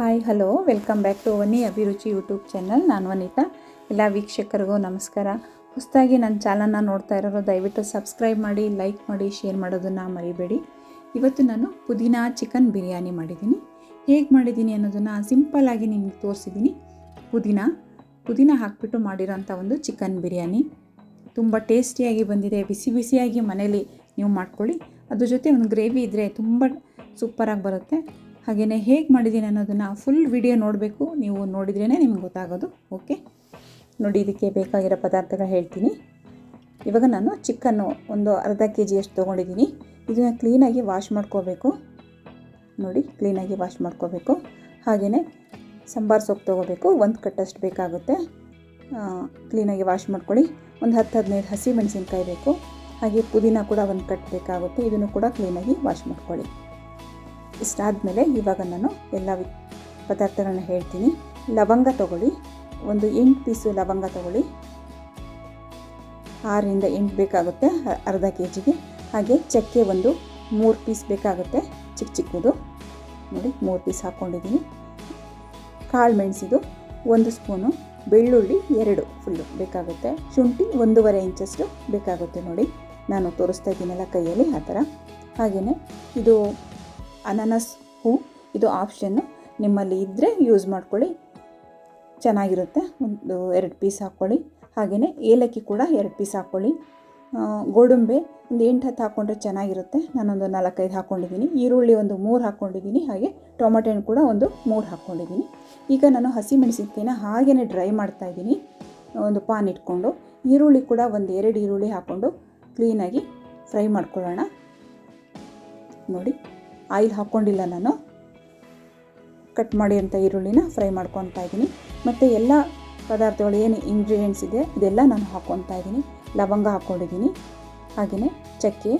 Hi hello welcome back to Vani Abhiruchi YouTube channel ನಾನು ವನಿತಾ. ಎಲ್ಲ ವೀಕ್ಷಕರಿಗೂ ನಮಸ್ಕಾರ. ಹೊಸದಾಗಿ ನನ್ನ ಚಾನಲ್ನ ನೋಡ್ತಾ ಇರೋರು, ದಯವಿಟ್ಟು ಸಬ್ಸ್ಕ್ರೈಬ್ ಮಾಡಿ ಲೈಕ್ ಮಾಡಿ ಶೇರ್ ಮಾಡೋದನ್ನು ಮರಿಬೇಡಿ. ಇವತ್ತು ನಾನು ಪುದೀನಾ ಚಿಕನ್ ಬಿರಿಯಾನಿ ಮಾಡಿದ್ದೀನಿ. ಹೇಗೆ ಮಾಡಿದ್ದೀನಿ ಅನ್ನೋದನ್ನು ಸಿಂಪಲ್ಲಾಗಿ ನಿಮಗೆ ತೋರಿಸಿದ್ದೀನಿ. ಪುದೀನ ಪುದೀನ ಹಾಕಿಬಿಟ್ಟು ಮಾಡಿರೋಂಥ ಒಂದು ಚಿಕನ್ ಬಿರಿಯಾನಿ. ತುಂಬ ಟೇಸ್ಟಿಯಾಗಿ ಬಂದಿದೆ. ಬಿಸಿ ಬಿಸಿಯಾಗಿ ಮನೇಲಿ ನೀವು ಮಾಡ್ಕೊಳ್ಳಿ. ಅದ್ರ ಜೊತೆ ಒಂದು ಗ್ರೇವಿ ಇದ್ದರೆ ತುಂಬ ಸೂಪರಾಗಿ ಬರುತ್ತೆ. ಹಾಗೆಯೇ ಹೇಗೆ ಮಾಡಿದ್ದೀನಿ ಅನ್ನೋದನ್ನು ಫುಲ್ ವಿಡಿಯೋ ನೋಡಬೇಕು. ನೀವು ನೋಡಿದ್ರೇ ನಿಮ್ಗೆ ಗೊತ್ತಾಗೋದು. ಓಕೆ ನೋಡಿ, ಇದಕ್ಕೆ ಬೇಕಾಗಿರೋ ಪದಾರ್ಥಗಳು ಹೇಳ್ತೀನಿ. ಇವಾಗ ನಾನು ಚಿಕನ್ನು ಒಂದು ಅರ್ಧ ಕೆ ಜಿಯಷ್ಟು ತೊಗೊಂಡಿದ್ದೀನಿ ಇದನ್ನು ಕ್ಲೀನಾಗಿ ವಾಶ್ ಮಾಡ್ಕೋಬೇಕು. ನೋಡಿ ಕ್ಲೀನಾಗಿ ವಾಶ್ ಮಾಡ್ಕೋಬೇಕು. ಹಾಗೆಯೇ ಸಾಂಬಾರು ಸೊಪ್ಪು ತೊಗೋಬೇಕು. ಒಂದು ಕಟ್ಟಷ್ಟು ಬೇಕಾಗುತ್ತೆ. ಕ್ಲೀನಾಗಿ ವಾಶ್ ಮಾಡ್ಕೊಳ್ಳಿ. ಒಂದು ಹತ್ತು ಹದಿನೈದು ಹಸಿ ಮೆಣಸಿನ್ಕಾಯಿ ಬೇಕು. ಹಾಗೆ ಪುದೀನ ಕೂಡ ಒಂದು ಕಟ್ ಬೇಕಾಗುತ್ತೆ. ಇದನ್ನು ಕೂಡ ಕ್ಲೀನಾಗಿ ವಾಶ್ ಮಾಡ್ಕೊಳ್ಳಿ. ಇಷ್ಟಾದಮೇಲೆ ಇವಾಗ ನಾನು ಎಲ್ಲ ಪದಾರ್ಥಗಳನ್ನ ಹೇಳ್ತೀನಿ. ಲವಂಗ ತಗೊಳ್ಳಿ. ಒಂದು ಎಂಟು ಪೀಸು ಲವಂಗ ತಗೊಳ್ಳಿ. ಆರರಿಂದ ಎಂಟು ಬೇಕಾಗುತ್ತೆ ಅರ್ಧ ಕೆ ಜಿಗೆ ಹಾಗೆ ಚಕ್ಕೆ ಒಂದು ಮೂರು ಪೀಸ್ ಬೇಕಾಗುತ್ತೆ, ಚಿಕ್ಕ ಚಿಕ್ಕದು. ನೋಡಿ, ಮೂರು ಪೀಸ್ ಹಾಕ್ಕೊಂಡಿದ್ದೀನಿ. ಕಾಳು ಮೆಣಸಿದು ಒಂದು ಸ್ಪೂನು, ಬೆಳ್ಳುಳ್ಳಿ ಎರಡು ಫುಲ್ಲು ಬೇಕಾಗುತ್ತೆ. ಶುಂಠಿ ಒಂದೂವರೆ ಇಂಚಷ್ಟು ಬೇಕಾಗುತ್ತೆ ನೋಡಿ. ನಾನು ತೋರಿಸ್ತಾ ಇದ್ದೀನಲ್ಲ ಕೈಯಲ್ಲಿ ಆ ಥರ. ಹಾಗೆಯೇ ಇದು ಅನಾನಸ್ ಹೂ, ಇದು ಆಪ್ಷನ್ನು ನಿಮ್ಮಲ್ಲಿ ಇದ್ದರೆ ಯೂಸ್ ಮಾಡ್ಕೊಳ್ಳಿ. ಚೆನ್ನಾಗಿರುತ್ತೆ. ಒಂದು ಎರಡು ಪೀಸ್ ಹಾಕ್ಕೊಳ್ಳಿ. ಹಾಗೆಯೇ ಏಲಕ್ಕಿ ಕೂಡ ಎರಡು ಪೀಸ್ ಹಾಕ್ಕೊಳ್ಳಿ. ಗೋಡಂಬೆ ಒಂದು ಎಂಟು ಹತ್ತು ಹಾಕ್ಕೊಂಡ್ರೆ ಚೆನ್ನಾಗಿರುತ್ತೆ. ನಾನೊಂದು ನಾಲ್ಕೈದು ಹಾಕ್ಕೊಂಡಿದ್ದೀನಿ ಈರುಳ್ಳಿ ಒಂದು ಮೂರು ಹಾಕ್ಕೊಂಡಿದ್ದೀನಿ ಹಾಗೆ ಟೊಮೆಟೊ ಹಣ್ಣು ಕೂಡ ಒಂದು ಮೂರು ಹಾಕ್ಕೊಂಡಿದ್ದೀನಿ ಈಗ ನಾನು ಹಸಿ ಹಾಗೆಯೇ ಹಾಗೇ ಡ್ರೈ ಮಾಡ್ತಾ ಇದ್ದೀನಿ. ಒಂದು ಪಾನ್ ಇಟ್ಕೊಂಡು ಈರುಳ್ಳಿ ಕೂಡ ಒಂದು ಎರಡು ಈರುಳ್ಳಿ ಹಾಕ್ಕೊಂಡು ಕ್ಲೀನಾಗಿ ಫ್ರೈ ಮಾಡ್ಕೊಳ್ಳೋಣ. ನೋಡಿ. ಆಯಿಲ್ ಹಾಕ್ಕೊಂಡಿಲ್ಲ ನಾನು. ಕಟ್ ಮಾಡಿರೋಂಥ ಈರುಳ್ಳಿನ ಫ್ರೈ ಮಾಡ್ಕೊತಾ ಇದ್ದೀನಿ. ಮತ್ತು ಎಲ್ಲ ಪದಾರ್ಥಗಳು ಏನು ಇಂಗ್ರೀಡಿಯೆಂಟ್ಸ್ ಇದೆ, ಇದೆಲ್ಲ ನಾನು ಹಾಕ್ಕೊತಾ ಇದ್ದೀನಿ. ಲವಂಗ ಹಾಕ್ಕೊಂಡಿದ್ದೀನಿ. ಹಾಗೆಯೇ ಚಕ್ಕೆ,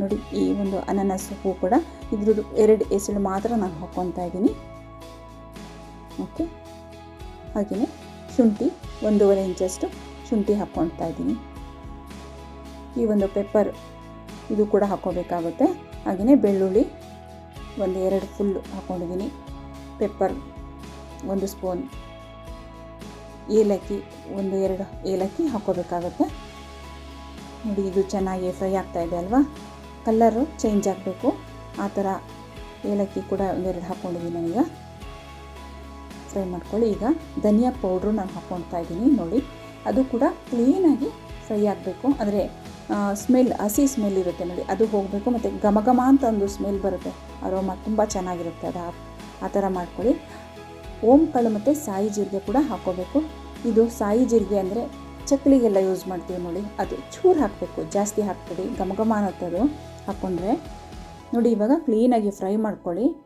ನೋಡಿ ಈ ಒಂದು ಅನಾನಸ್ ಹೂ ಕೂಡ ಇದ್ರದ್ದು ಎರಡು ಎಸಳು ಮಾತ್ರ ನಾನು ಹಾಕ್ಕೊತಾ ಇದ್ದೀನಿ. ಓಕೆ? ಹಾಗೆಯೇ ಶುಂಠಿ ಒಂದೂವರೆ ಇಂಚಷ್ಟು ಶುಂಠಿ ಹಾಕ್ಕೊತಾ ಇದ್ದೀನಿ. ಈ ಒಂದು ಪೆಪ್ಪರ್ ಇದು ಕೂಡ ಹಾಕ್ಕೋಬೇಕಾಗುತ್ತೆ. ಹಾಗೆಯೇ ಬೆಳ್ಳುಳ್ಳಿ ಒಂದು ಎರಡು ಫುಲ್ ಹಾಕ್ಕೊಂಡಿದ್ದೀನಿ. ಪೆಪ್ಪರ್ ಒಂದು ಸ್ಪೂನ್ ಏಲಕ್ಕಿ ಒಂದು ಎರಡು ಏಲಕ್ಕಿ ಹಾಕ್ಕೋಬೇಕಾಗುತ್ತೆ. ನೋಡಿ, ಇದು ಚೆನ್ನಾಗಿ ಫ್ರೈ ಆಗ್ತಾ ಇದೆ ಅಲ್ವಾ? ಕಲ್ಲರು ಚೇಂಜ್ ಆಗಬೇಕು. ಆ ಥರ ಏಲಕ್ಕಿ ಕೂಡ ಒಂದೆರಡು ಹಾಕ್ಕೊಂಡಿದ್ದೀನಿ ನಾನೀಗ. ಫ್ರೈ ಮಾಡ್ಕೊಳ್ಳಿ. ಈಗ ಧನಿಯಾ ಪೌಡ್ರು ನಾನು ಹಾಕ್ಕೊಳ್ತಾ ಇದ್ದೀನಿ. ನೋಡಿ, ಅದು ಕೂಡ ಕ್ಲೀನಾಗಿ ಫ್ರೈ ಆಗಬೇಕು. ಅಂದರೆ ಸ್ಮೆಲ್, ಹಸಿ ಸ್ಮೆಲ್ ಇರುತ್ತೆ ನೋಡಿ. ಅದು ಹೋಗಬೇಕು ಮತ್ತು ಘಮ ಘಮ ಅಂತ ಒಂದು ಸ್ಮೆಲ್ ಬರುತ್ತೆ. ಅರೋಮ ತುಂಬ ಚೆನ್ನಾಗಿರುತ್ತೆ. ಅದು ಆ- ಥರ ಮಾಡ್ಕೊಳ್ಳಿ. ಓಂ ಕಾಳು ಮತ್ತು ಸಾಯಿ ಜೀರಿಗೆ ಕೂಡ ಹಾಕ್ಕೋಬೇಕು. ಇದು ಸಾಯಿ ಜೀರಿಗೆ ಅಂದರೆ ಚಕ್ಲಿಗೆಲ್ಲ ಯೂಸ್ ಮಾಡ್ತೀವಿ ನೋಡಿ. ಅದು ಚೂರು ಹಾಕಬೇಕು, ಜಾಸ್ತಿ ಹಾಕ್ಬೇಡಿ. ಘಮ ಘಮ ಅದು ಹಾಕ್ಕೊಂಡ್ರೆ ನೋಡಿ ಇವಾಗ ಕ್ಲೀನಾಗಿ ಫ್ರೈ ಮಾಡ್ಕೊಳ್ಳಿ.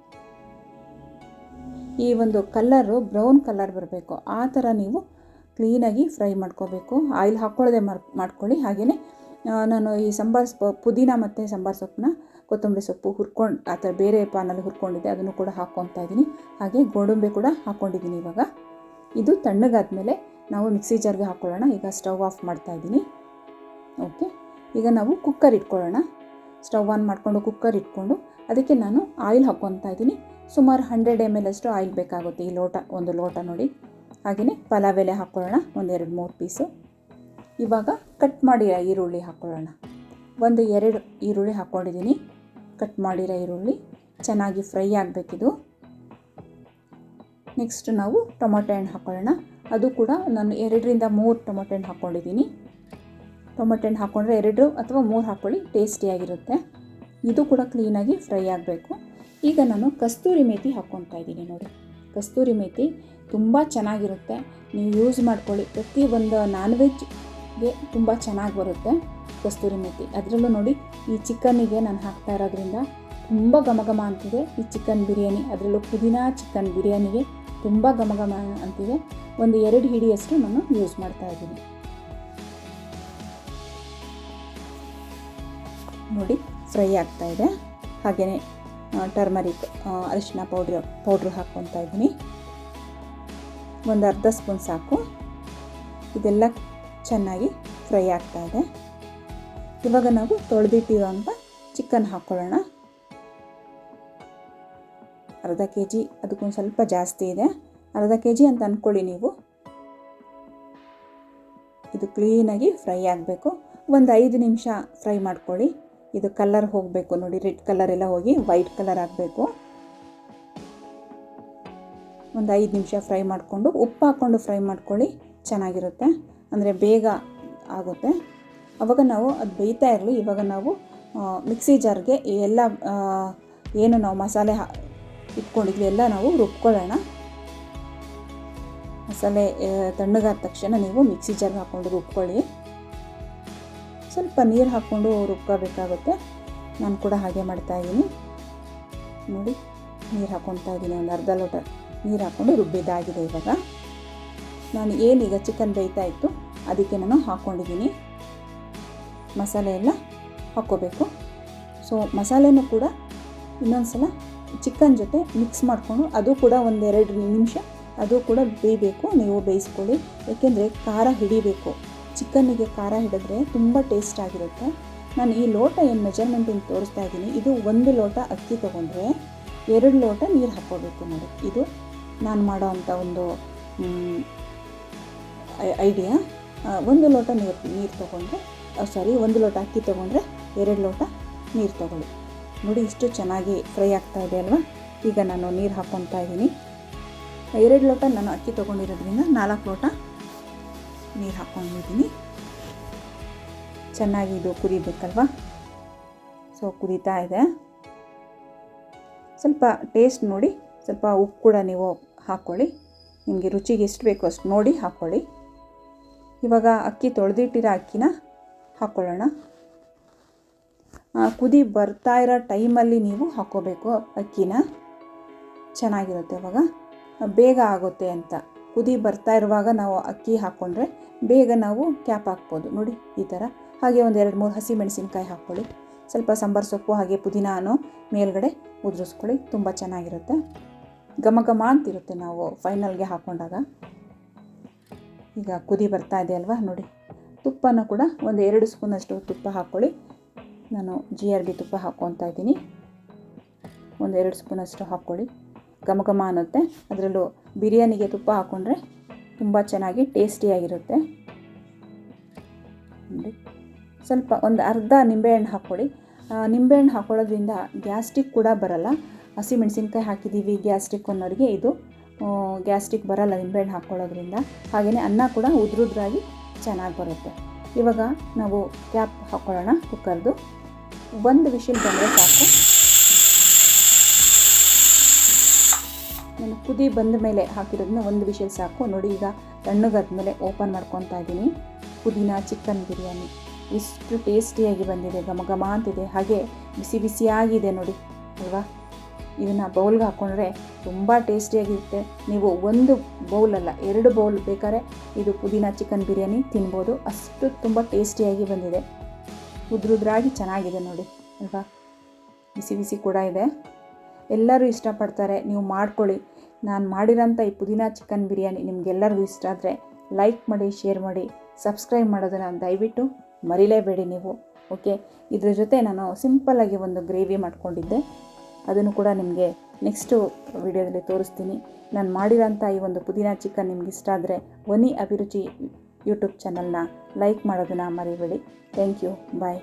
ಈ ಒಂದು ಕಲ್ಲರು ಬ್ರೌನ್ ಕಲರ್ ಬರಬೇಕು. ಆ ಥರ ನೀವು ಕ್ಲೀನಾಗಿ ಫ್ರೈ ಮಾಡ್ಕೋಬೇಕು. ಆಯಿಲ್ ಹಾಕ್ಕೊಳ್ಳದೆ ಮಾಡ್ಕೊಳ್ಳಿ. ಹಾಗೆಯೇ ನಾನು ಈ ಸಾಂಬಾರು ಸೊಪ್ಪು, ಪುದೀನ ಮತ್ತು ಸಾಂಬಾರು ಸೊಪ್ಪನ್ನ, ಕೊತ್ತಂಬರಿ ಸೊಪ್ಪು ಹುರ್ಕೊಂಡು, ಆ ಥರ ಬೇರೆ ಪಾನಲ್ಲಿ ಹುರ್ಕೊಂಡಿದ್ದೆ, ಅದನ್ನು ಕೂಡ ಹಾಕ್ಕೊತಾ ಇದ್ದೀನಿ. ಹಾಗೆ ಗೋಡಂಬಿ ಕೂಡ ಹಾಕ್ಕೊಂಡಿದ್ದೀನಿ ಇವಾಗ. ಇದು ತಣ್ಣಗಾದ್ಮೇಲೆ ನಾವು ಮಿಕ್ಸಿ ಜಾರ್ಗೆ ಹಾಕ್ಕೊಳ್ಳೋಣ ಈಗ ಸ್ಟವ್ ಆಫ್ ಮಾಡ್ತಾ ಇದ್ದೀನಿ. ಓಕೆ. ಈಗ ನಾವು ಕುಕ್ಕರ್ ಇಟ್ಕೊಳ್ಳೋಣ. ಸ್ಟವ್ ಆನ್ ಮಾಡಿಕೊಂಡು ಕುಕ್ಕರ್ ಇಟ್ಕೊಂಡು ಅದಕ್ಕೆ ನಾನು ಆಯಿಲ್ ಹಾಕ್ಕೊತಾ ಇದ್ದೀನಿ. ಸುಮಾರು ಹಂಡ್ರೆಡ್ ಎಂ ಎಲ್ ಅಷ್ಟು ಆಯಿಲ್ ಬೇಕಾಗುತ್ತೆ ಈ ಲೋಟ, ಒಂದು ಲೋಟ ನೋಡಿ. ಹಾಗೆಯೇ ಪಲಾವ್ ಎಲೆ ಹಾಕ್ಕೊಳ್ಳೋಣ ಒಂದೆರಡು ಮೂರು ಪೀಸು. ಇವಾಗ ಕಟ್ ಮಾಡಿರೋ ಈರುಳ್ಳಿ ಹಾಕ್ಕೊಳ್ಳೋಣ ಒಂದು, ಎರಡು ಈರುಳ್ಳಿ ಹಾಕ್ಕೊಂಡಿದ್ದೀನಿ ಕಟ್ ಮಾಡಿರೋ ಈರುಳ್ಳಿ ಚೆನ್ನಾಗಿ ಫ್ರೈ ಆಗಬೇಕಿದು. ನೆಕ್ಸ್ಟ್ ನಾವು ಟೊಮೊಟೊ ಹಣ್ಣು ಹಾಕ್ಕೊಳ್ಳೋಣ ಅದು ಕೂಡ ನಾನು ಎರಡರಿಂದ ಮೂರು ಟೊಮೊಟೊ ಹಣ್ಣು ಹಾಕ್ಕೊಂಡಿದ್ದೀನಿ ಟೊಮೊಟೊ ಹಣ್ಣು ಹಾಕ್ಕೊಂಡ್ರೆ ಎರಡು ಅಥವಾ ಮೂರು ಹಾಕ್ಕೊಳ್ಳಿ ಟೇಸ್ಟಿಯಾಗಿರುತ್ತೆ ಇದು ಕೂಡ ಕ್ಲೀನಾಗಿ ಫ್ರೈ ಆಗಬೇಕು. ಈಗ ನಾನು ಕಸ್ತೂರಿ ಮೇಥಿ ಹಾಕ್ಕೊತಾ ಇದ್ದೀನಿ ನೋಡಿ. ಕಸ್ತೂರಿ ಮೇಥಿ ತುಂಬ ಚೆನ್ನಾಗಿರುತ್ತೆ. ನೀವು ಯೂಸ್ ಮಾಡ್ಕೊಳ್ಳಿ. ಪ್ರತಿ ಒಂದು ನಾನ್ ವೆಜ್ಗೆ ತುಂಬ ಚೆನ್ನಾಗಿ ಬರುತ್ತೆ ಕಸ್ತೂರಿ ಮೇಥಿ ಅದರಲ್ಲೂ ನೋಡಿ ಈ ಚಿಕನ್ನಿಗೆ ನಾನು ಹಾಕ್ತಾ ಇರೋದ್ರಿಂದ ತುಂಬ ಘಮ ಘಮ ಅಂತಿದೆ. ಈ ಚಿಕನ್ ಬಿರಿಯಾನಿ, ಅದರಲ್ಲೂ ಪುದೀನ ಚಿಕನ್ ಬಿರಿಯಾನಿಗೆ ತುಂಬ ಘಮ ಘಮ ಅಂತಿದೆ. ಒಂದು ಎರಡು ಹಿಡಿಯಷ್ಟು ನಾನು ಯೂಸ್ ಮಾಡ್ತಾ ಇದ್ದೀನಿ. ನೋಡಿ ಫ್ರೈ ಆಗ್ತಾ ಇದೆ. ಹಾಗೆಯೇ ಟರ್ಮರಿಕ್ ಅರಿಶಿನ ಪೌಡ್ರ್ ಪೌಡ್ರ್ ಹಾಕ್ಕೊತಾ ಇದ್ದೀನಿ. ಒಂದು ಅರ್ಧ ಸ್ಪೂನ್ ಸಾಕು. ಇದೆಲ್ಲ ಚೆನ್ನಾಗಿ ಫ್ರೈ ಆಗ್ತಾ ಇದೆ. ಇವಾಗ ನಾವು ತೊಳೆದಿಟ್ಟಿರೋಂಥ ಚಿಕನ್ ಹಾಕ್ಕೊಳ್ಳೋಣ ಅರ್ಧ ಕೆ ಜಿ ಅದಕ್ಕೊಂದು ಸ್ವಲ್ಪ ಜಾಸ್ತಿ ಇದೆ. ಅರ್ಧ ಕೆ ಜಿ ಅಂತ ಅಂದ್ಕೊಳ್ಳಿ ನೀವು. ಇದು ಕ್ಲೀನಾಗಿ ಫ್ರೈ ಆಗಬೇಕು. ಒಂದು ಐದು ನಿಮಿಷ ಫ್ರೈ ಮಾಡ್ಕೊಳ್ಳಿ. ಇದು ಕಲರ್ ಹೋಗಬೇಕು ನೋಡಿ, ರೆಡ್ ಕಲರ್ ಎಲ್ಲ ಹೋಗಿ ವೈಟ್ ಕಲರ್ ಆಗಬೇಕು. ಒಂದು ಐದು ನಿಮಿಷ ಫ್ರೈ ಮಾಡಿಕೊಂಡು, ಉಪ್ಪು ಹಾಕ್ಕೊಂಡು ಫ್ರೈ ಮಾಡ್ಕೊಳ್ಳಿ. ಚೆನ್ನಾಗಿರುತ್ತೆ. ಅಂದರೆ ಬೇಗ ಆಗುತ್ತೆ. ಆವಾಗ ನಾವು ಅದು ಬೇಯ್ತಾ ಇರಲಿ. ಇವಾಗ ನಾವು ಮಿಕ್ಸಿ ಜಾರ್ಗೆ ಎಲ್ಲ ಏನು ನಾವು ಮಸಾಲೆ ಇಟ್ಕೊಂಡಿದ್ವಿ ಎಲ್ಲ ನಾವು ರುಬ್ಕೊಳ್ಳೋಣ. ಮಸಾಲೆ ತಣ್ಣಗಾದ ತಕ್ಷಣ ನೀವು ಮಿಕ್ಸಿ ಜಾರ್ಗೆ ಹಾಕ್ಕೊಂಡು ರುಬ್ಕೊಳ್ಳಿ. ಸ್ವಲ್ಪ ನೀರು ಹಾಕ್ಕೊಂಡು ರುಬ್ಕೋಬೇಕಾಗುತ್ತೆ. ನಾನು ಕೂಡ ಹಾಗೆ ಮಾಡ್ತಾ ಇದ್ದೀನಿ. ನೋಡಿ, ನೀರು ಹಾಕ್ಕೊತಾ ಇದ್ದೀನಿ. ಒಂದು ಅರ್ಧ ಲೋಟ ನೀರು ಹಾಕ್ಕೊಂಡು ರುಬ್ಬಿದ್ದಾಗಿದೆ ಇವಾಗ. ನಾನು ಏನೀಗ ಚಿಕನ್ ಬೇಯ್ತಾ ಇತ್ತು, ಅದಕ್ಕೆ ನಾನು ಹಾಕ್ಕೊಂಡಿದ್ದೀನಿ ಮಸಾಲೆ ಎಲ್ಲ ಹಾಕ್ಕೋಬೇಕು. ಸೊ ಮಸಾಲೆನೂ ಕೂಡ ಇನ್ನೊಂದು ಸಲ ಚಿಕನ್ ಜೊತೆ ಮಿಕ್ಸ್ ಮಾಡಿಕೊಂಡು ಅದು ಕೂಡ ಒಂದೆರಡು ನಿಮಿಷ ಅದು ಕೂಡ ಬೇಯಬೇಕು, ನೀವು ಬೇಯಿಸ್ಕೊಳ್ಳಿ. ಏಕೆಂದರೆ ಖಾರ ಹಿಡಿಬೇಕು. ಚಿಕನ್ನಿಗೆ ಖಾರ ಹಿಡಿದ್ರೆ ತುಂಬ ಟೇಸ್ಟ್ ಆಗಿರುತ್ತೆ. ನಾನು ಈ ಲೋಟ ಏನು ಮೆಜರ್ಮೆಂಟಿಂಗ್ ತೋರಿಸ್ತಾ ಇದ್ದೀನಿ. ಇದು ಒಂದು ಲೋಟ ಅಕ್ಕಿ ತೊಗೊಂಡ್ರೆ ಎರಡು ಲೋಟ ನೀರು ಹಾಕ್ಕೋಬೇಕು ನೋಡಿ. ಇದು ನಾನು ಮಾಡೋ ಅಂಥ ಒಂದು ಐಡಿಯಾ ಒಂದು ಲೋಟ ನೀರು ನೀರು ತೊಗೊಂಡ್ರೆ ಸಾರಿ ಒಂದು ಲೋಟ ಅಕ್ಕಿ ತೊಗೊಂಡ್ರೆ ಎರಡು ಲೋಟ ನೀರು ತೊಗೊಳ್ಳಿ. ನೋಡಿ, ಇಷ್ಟು ಚೆನ್ನಾಗಿ ಫ್ರೈ ಆಗ್ತಾ ಇದೆ ಅಲ್ವಾ? ಈಗ ನಾನು ನೀರು ಹಾಕ್ಕೊತಾ ಇದ್ದೀನಿ. ಎರಡು ಲೋಟ ನಾನು ಅಕ್ಕಿ ತೊಗೊಂಡಿರೋದ್ರಿಂದ ನಾಲ್ಕು ಲೋಟ ನೀರು ಹಾಕ್ಕೊಂಡಿದ್ದೀನಿ ಚೆನ್ನಾಗಿ ಇದು ಕುದಿಬೇಕಲ್ವಾ? ಸೊ ಕುದೀತಾ ಇದೆ. ಸ್ವಲ್ಪ ಟೇಸ್ಟ್ ನೋಡಿ, ಸ್ವಲ್ಪ ಉಪ್ಪು ಕೂಡ ನೀವು ಹಾಕ್ಕೊಳ್ಳಿ ನಿಮಗೆ ರುಚಿಗೆ ಎಷ್ಟು ಬೇಕೋ ಅಷ್ಟು ನೋಡಿ ಹಾಕ್ಕೊಳ್ಳಿ ಇವಾಗ ಅಕ್ಕಿ ತೊಳೆದಿಟ್ಟಿರೋ ಅಕ್ಕಿನ ಹಾಕ್ಕೊಳ್ಳೋಣ. ಕುದಿ ಬರ್ತಾ ಇರೋ ಟೈಮಲ್ಲಿ ನೀವು ಹಾಕ್ಕೋಬೇಕು ಅಕ್ಕಿನ. ಚೆನ್ನಾಗಿರುತ್ತೆ ಇವಾಗ. ಬೇಗ ಆಗುತ್ತೆ ಅಂತ. ಕುದಿ ಬರ್ತಾ ಇರುವಾಗ ನಾವು ಅಕ್ಕಿ ಹಾಕ್ಕೊಂಡ್ರೆ ಬೇಗ ನಾವು ಕ್ಯಾಪ್ ಹಾಕ್ಬೋದು. ನೋಡಿ, ಈ ಥರ. ಹಾಗೆ ಒಂದು ಎರಡು ಮೂರು ಹಸಿ ಮೆಣಸಿನ್ಕಾಯಿ ಹಾಕ್ಕೊಳ್ಳಿ. ಸ್ವಲ್ಪ ಸಾಂಬಾರು ಸೊಪ್ಪು ಹಾಗೆ ಪುದೀನಾನು ಮೇಲ್ಗಡೆ ಉದುರಿಸ್ಕೊಳ್ಳಿ. ತುಂಬ ಚೆನ್ನಾಗಿರುತ್ತೆ. ಘಮ ಘಮ ಅಂತಿರುತ್ತೆ ನಾವು ಫೈನಲ್ಗೆ ಹಾಕ್ಕೊಂಡಾಗ. ಈಗ ಕುದಿ ಬರ್ತಾ ಇದೆ ಅಲ್ವಾ? ನೋಡಿ. ತುಪ್ಪನ ಕೂಡ ಒಂದು ಎರಡು ಸ್ಪೂನಷ್ಟು ತುಪ್ಪ ಹಾಕ್ಕೊಳ್ಳಿ. ನಾನು ಜಿ ಆರ್ ಬಿ ತುಪ್ಪ ಹಾಕ್ಕೊತಾ ಇದ್ದೀನಿ. ಒಂದು ಎರಡು ಸ್ಪೂನಷ್ಟು ಹಾಕ್ಕೊಳ್ಳಿ. ಘಮ ಘಮ ಅನ್ನುತ್ತೆ. ಅದರಲ್ಲೂ ಬಿರಿಯಾನಿಗೆ ತುಪ್ಪ ಹಾಕ್ಕೊಂಡ್ರೆ ತುಂಬ ಚೆನ್ನಾಗಿ ಟೇಸ್ಟಿಯಾಗಿರುತ್ತೆ ನೋಡಿ. ಸ್ವಲ್ಪ ಒಂದು ಅರ್ಧ ನಿಂಬೆಹಣ್ಣು ಹಾಕ್ಕೊಳ್ಳಿ. ನಿಂಬೆಹಣ್ಣು ಹಾಕ್ಕೊಳ್ಳೋದ್ರಿಂದ ಗ್ಯಾಸ್ಟ್ರಿಕ್ ಕೂಡ ಬರಲ್ಲ. ಹಸಿ ಮೆಣಸಿನ್ಕಾಯಿ ಹಾಕಿದ್ದೀವಿ ಗ್ಯಾಸ್ಟ್ರಿಕ್ ಅನ್ನೋರಿಗೆ ಇದು ಗ್ಯಾಸ್ಟ್ರಿಕ್ ಬರಲ್ಲ ನಿಂಬೆಹಣ್ಣು ಹಾಕ್ಕೊಳ್ಳೋದ್ರಿಂದ. ಹಾಗೆಯೇ ಅನ್ನ ಕೂಡ ಉದ್ರುದ್ರಾಗಿ ಚೆನ್ನಾಗಿ ಬರುತ್ತೆ. ಇವಾಗ ನಾವು ಕ್ಯಾಪ್ ಹಾಕ್ಕೊಳ್ಳೋಣ ಕುಕ್ಕರ್ದು. ಒಂದು ವಿಷಲ್ ಬಂದರೆ ಸಾಕು. ನಾನು ಕುದಿ ಬಂದ ಮೇಲೆ ಹಾಕಿರೋದನ್ನ ಒಂದು ವಿಷಲ್ ಸಾಕು. ನೋಡಿ, ಈಗ ತಣ್ಣಗಾದ ಮೇಲೆ ಓಪನ್ ಮಾಡ್ಕೊತಾ ಇದ್ದೀನಿ. ಪುದೀನ ಚಿಕನ್ ಬಿರಿಯಾನಿ. ಎಷ್ಟು ಟೇಸ್ಟಿಯಾಗಿ ಬಂದಿದೆ, ಘಮ ಘಮ ಅಂತಿದೆ. ಹಾಗೆ ಬಿಸಿ ಬಿಸಿಯಾಗಿದೆ ನೋಡಿ, ಅಲ್ವಾ? ಇದನ್ನು ಬೌಲ್ಗೆ ಹಾಕ್ಕೊಂಡ್ರೆ ತುಂಬ ಟೇಸ್ಟಿಯಾಗಿರುತ್ತೆ. ನೀವು ಒಂದು ಬೌಲ್ ಅಲ್ಲ, ಎರಡು ಬೌಲ್ ಬೇಕಾದ್ರೆ ಇದು ಪುದೀನ ಚಿಕನ್ ಬಿರಿಯಾನಿ ತಿನ್ಬೋದು. ಅಷ್ಟು ತುಂಬ ಟೇಸ್ಟಿಯಾಗಿ ಬಂದಿದೆ. ಉದ್ರುದ್ರಾಗಿ ಚೆನ್ನಾಗಿದೆ ನೋಡಿ, ಅಲ್ವಾ? ಬಿಸಿ ಬಿಸಿ ಕೂಡ ಇದೆ. ಎಲ್ಲರೂ ಇಷ್ಟಪಡ್ತಾರೆ, ನೀವು ಮಾಡ್ಕೊಳ್ಳಿ. ನಾನು ಮಾಡಿರೋಂಥ ಈ ಪುದೀನ ಚಿಕನ್ ಬಿರಿಯಾನಿ ನಿಮಗೆಲ್ಲರಿಗೂ ಇಷ್ಟ ಆದರೆ ಲೈಕ್ ಮಾಡಿ, ಶೇರ್ ಮಾಡಿ, ಸಬ್ಸ್ಕ್ರೈಬ್ ಮಾಡೋದನ್ನು ದಯವಿಟ್ಟು ಮರಿಲೇಬೇಡಿ ನೀವು, ಓಕೆ? ಇದ್ರ ಜೊತೆ ನಾನು ಸಿಂಪಲ್ಲಾಗಿ ಒಂದು ಗ್ರೇವಿ ಮಾಡ್ಕೊಂಡಿದ್ದೆ. ಅದನ್ನು ಕೂಡ ನಿಮಗೆ ನೆಕ್ಸ್ಟು ವಿಡಿಯೋದಲ್ಲಿ ತೋರಿಸ್ತೀನಿ. ನಾನು ಮಾಡಿರೋಂಥ ಈ ಒಂದು ಪುದೀನ ಚಿಕನ್ ನಿಮ್ಗೆ ಇಷ್ಟ ಆದರೆ ವನಿ ಅಭಿರುಚಿ ಯೂಟ್ಯೂಬ್ ಚಾನಲ್ನ ಲೈಕ್ ಮಾಡೋದನ್ನು ಮರಿಬೇಡಿ. Thank you bye